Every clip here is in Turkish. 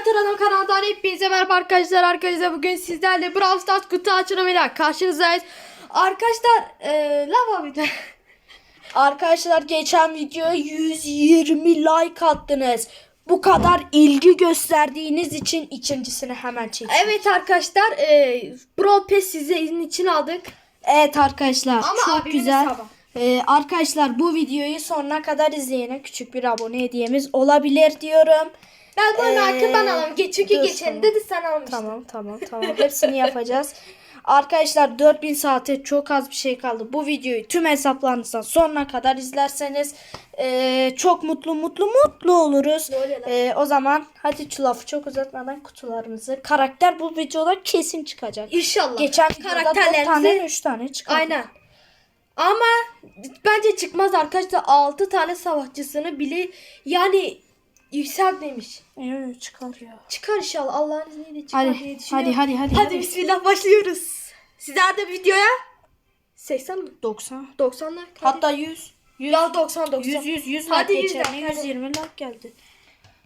Adam kanalından hepinize merhaba arkadaşlar. Arkadaşlar bugün sizlerle Brawl Stars kutu açılımıyla karşınızdayız. Arkadaşlar eee lava bir de. Arkadaşlar geçen videoya 120 like attınız. Bu kadar ilgi gösterdiğiniz için ikincisini hemen çekiyorum. Evet arkadaşlar eee Brawl Pass sizin için aldık. Evet arkadaşlar Ama çok güzel. Ee, arkadaşlar bu videoyu sonuna kadar izleyene küçük bir abone hediyemiz olabilir diyorum. Ben bu Ee, marka ben alalım. Ge- Çünkü dur geçen dedi sen almıştın. Tamam tamam tamam hepsini yapacağız. Arkadaşlar 4000 saate çok az bir şey kaldı. Bu videoyu tüm hesaplarınızdan sonuna kadar izlerseniz ee, çok mutlu mutlu mutlu oluruz. Ee, o zaman hadi şu lafı çok uzatmadan kutularımızı. Karakter bu videoda kesin çıkacak. İnşallah. Geçen videoda 4 tane karakterlerimizi 3 tane çıktı. Aynen. Ama bence çıkmaz arkadaşlar 6 tane savaşçısını bile yani yükseltmemiş. Evet çıkar ya. Çıkar inşallah Allah'ın izniyle çıkar Hadi, diye düşünüyorum. hadi, hadi, hadi, Hadi hadi. bismillah başlıyoruz. Sizler de videoya 80 mi? 90. 90 like. hadi. Hatta 100. 100. ya 90 90. 100 100 100 Hadi like 100 geçen like, hadi. 120 like geldi.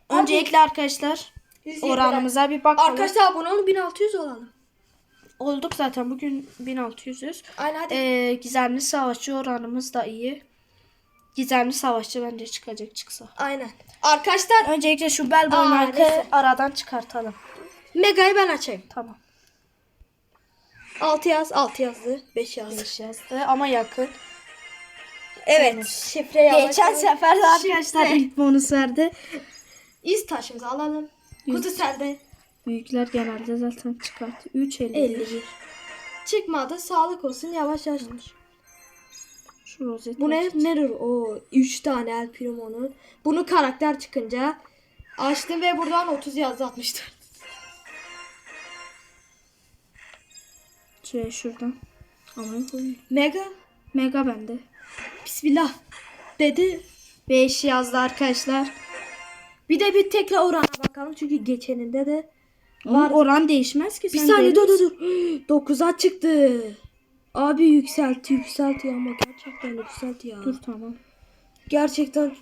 Hadi. Öncelikle arkadaşlar 120 oranımıza bir bakalım. Arkadaşlar abone olun 1600 olalım. Olduk zaten bugün 1600'üz. Aynen hadi. Ee, gizemli savaşçı oranımız da iyi. Gizemli savaşçı bence çıkacak çıksa. Aynen. Arkadaşlar Öncelikle şu bel boy Aa, markı neyse. aradan çıkartalım. Mega'yı ben açayım. Tamam. 6 yaz 6 yazdı. 5 yazdı. 5 yazdı ama yakın. Evet. Şifre yavaş. Geçen sefer de arkadaşlar ilk bonus verdi. İz taşımızı alalım. Kutu sende. Büyükler genelde zaten çıkarttı. 3 50. 51. Çıkmadı. Sağlık olsun. Yavaş yavaş. Şu rozet. Bu ne? Neror? O 3 tane El Primo'nun. Bunu karakter çıkınca açtım ve buradan 30 yazdı 64. Şey şuradan. Ama koyayım. Mega. Mega bende. Bismillah. Dedi. 5 yazdı arkadaşlar. Bir de bir tekrar orana bakalım. Çünkü geçeninde de Var. oran değişmez ki. Bir saniye dur dur dur. 9'a çıktı. Abi yükseltti yükseltti ama gerçekten yükseltti ya. Dur tamam. Gerçekten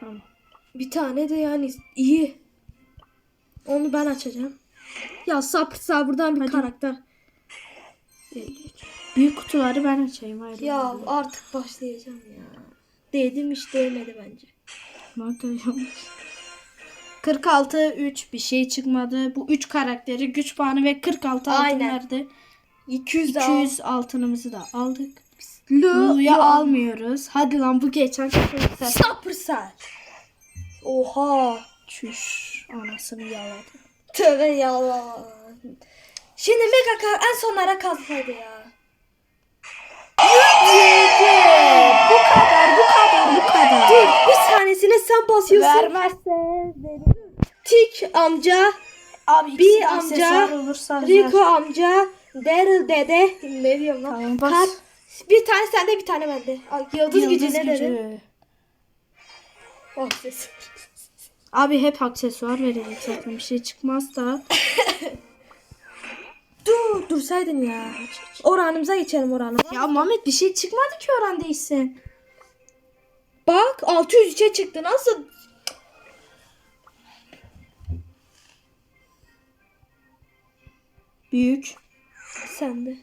Tamam. bir tane de yani iyi. Onu ben açacağım. Ya sabır sabırdan bir Hadi. karakter. 53. Büyük kutuları ben açayım. Hayır. Ya artık başlayacağım ya. Değdim hiç değmedi bence. Marka yanlış. 46 3 bir şey çıkmadı. Bu 3 karakteri güç puanı ve 46 altın Aynen. verdi. 200 200 altınımızı da aldık. Lu Lulu'ya almıyoruz. Hadi lan bu geçen. Sabırsal. Oha. Çüş. Anasını yaladı. Tövbe yalan. Şimdi mega kar en sonlara kalsaydı ya. Bu kadar, bu kadar, bu kadar. Dur bir tanesine sen basıyorsun. Vermezse Tik amca, Abi Bir amca olursa Rico amca, Daryl dede. Ne diyorum lan? Tamam, bas. Kar- Bir tane sende bir tane bende. Ay, Yıldız, gücü ne dedi? Oh ses. Abi hep aksesuar verecek zaten bir şey çıkmaz da. Dur dursaydın ya. Oranımıza geçelim oranı. Ya Mehmet bir şey çıkmadı ki oran değilsin. Bak 603'e çıktı nasıl? Büyük. Sende.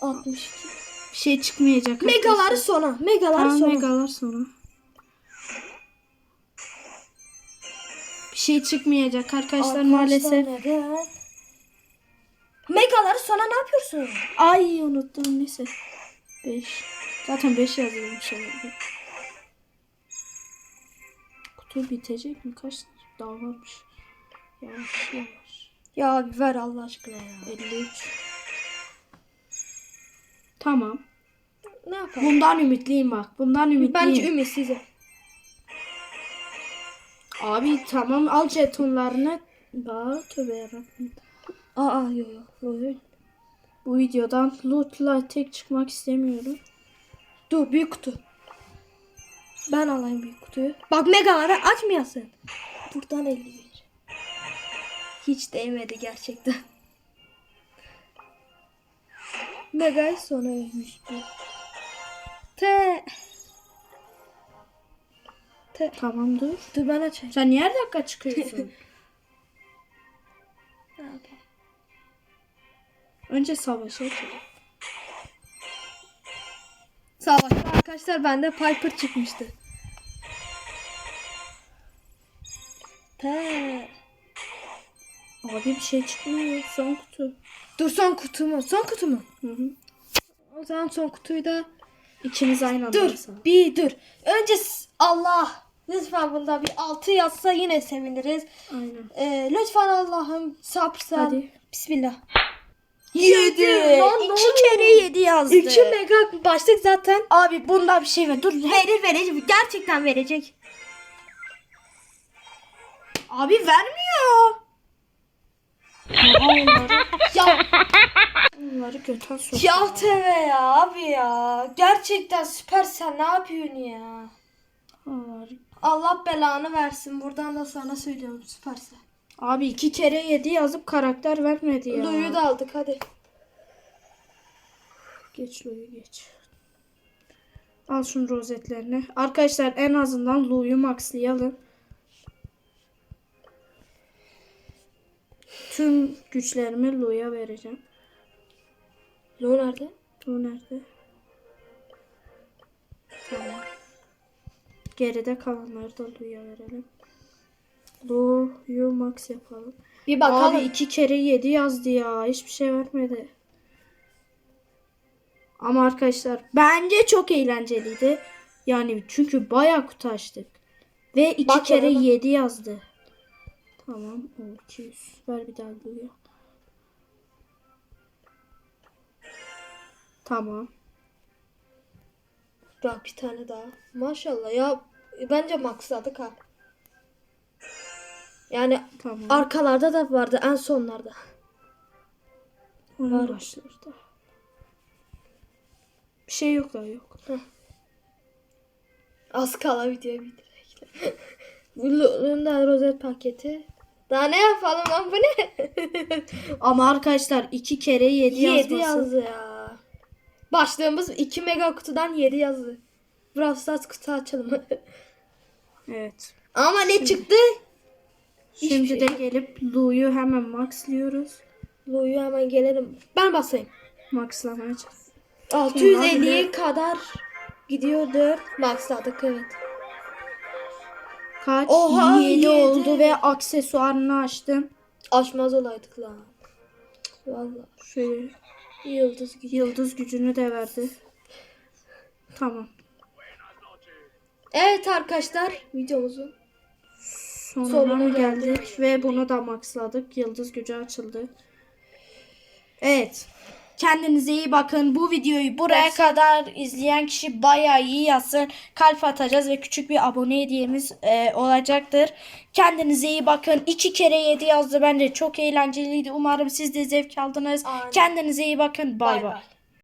62. Bir şey çıkmayacak. Megaları arkadaşlar. sona. Megaları Tamam sona. megalar sonra. Bir şey çıkmayacak arkadaşlar, Arkadaşlar maalesef. neden? Megaları sona ne yapıyorsun? Ay unuttum neyse. 5. Zaten 5 yazıyormuş herhalde. Kutu bitecek mi? Kaç daha varmış? Yavaş yavaş. Ya ver Allah aşkına ya. 53. Tamam. Ne yapalım? Bundan ümitliyim bak. Bundan ümitliyim. Bence ümitsizim. Abi tamam al jetonlarını. Bak tövbe yarabbim. Aa yok yok. yok, yok. Bu videodan lootla tek çıkmak istemiyorum. Dur büyük kutu. Ben alayım büyük kutuyu. Bak megaları açmayasın. Buradan 51. Hiç değmedi gerçekten. Mega sonra 101. T. Te- Tamam dur. Dur ben açayım. Sen niye her dakika çıkıyorsun? Önce savaşa çık. Savaşta arkadaşlar bende Piper çıkmıştı. Te. Abi bir şey çıkmıyor. Son kutu. Dur son kutu mu? Son kutu mu? Hı hı. O zaman son kutuyu da İkimiz aynı anda dur. basalım. Bir dur. Önce s- Allah lütfen bunda bir altı yazsa yine seviniriz. Aynen. Ee, lütfen Allah'ım sabırsan. Hadi. Bismillah. Yedi. Lan ne İki oluyor? kere yedi yazdı. İki mega başlık zaten. Abi bunda bir şey ver. Dur. Verir verecek. Gerçekten verecek. Abi vermiyor. Ya onları, Ya onları götür sok. Ya TV ya abi ya. Gerçekten süper sen ne yapıyorsun ya? Onları- Allah belanı versin. Buradan da sana söylüyorum süpersen. Abi iki kere yedi yazıp karakter vermedi ya. Lu'yu da aldık hadi. Geç Lu'yu geç. Al şunu rozetlerini. Arkadaşlar en azından Lu'yu maxlayalım. Tüm güçlerimi Lu'ya vereceğim. Lu nerede? Lu nerede? Tamam. Geride kalanları da Lu'ya verelim. Lu'yu max yapalım. Bir bakalım. Abi iki kere yedi yazdı ya. Hiçbir şey vermedi. Ama arkadaşlar bence çok eğlenceliydi. Yani çünkü bayağı kutu açtık. Ve iki Bak kere orada. yedi yazdı. Tamam. O 200. Ver bir daha buraya. Tamam. Bak bir tane daha. Maşallah ya. Bence maxladık ha. Yani Tamam. arkalarda da vardı en sonlarda. Oyun başladı. Bir şey yok daha yok. Az kala videoyu bitirek. Lu'nun rozet paketi. Daha ne yapalım lan bu ne? Ama arkadaşlar iki kere yedi, 7 yazması. yazdı ya. Başlığımız 2 mega kutudan 7 yazdı. Brawl Stars kutu açalım. Evet. Ama ne çıktı? Şimdi Hiçbir de şey. gelip Lu'yu hemen maxlıyoruz. Lu'yu hemen gelelim. Ben basayım. Maxlamaya çalış. 650'ye kadar gidiyordur. Maxladık evet. Kaç? Oha, 7 yedi. oldu ve aksesuarını açtım. Açmaz olaydık lan. Vallahi. Şöyle Yıldız gidiyor. yıldız gücünü de verdi. Tamam. Evet arkadaşlar videomuzun Sonuna, Sonuna geldik. geldik. ve bunu da maxladık. Yıldız gücü açıldı. Evet. Kendinize iyi bakın. Bu videoyu buraya kadar izleyen kişi bayağı iyi yazsın. Kalp atacağız ve küçük bir abone hediyemiz e, olacaktır. Kendinize iyi bakın. İki kere yedi yazdı. Bence çok eğlenceliydi. Umarım siz de zevk aldınız. Aynen. Kendinize iyi bakın. Bay bay. bay.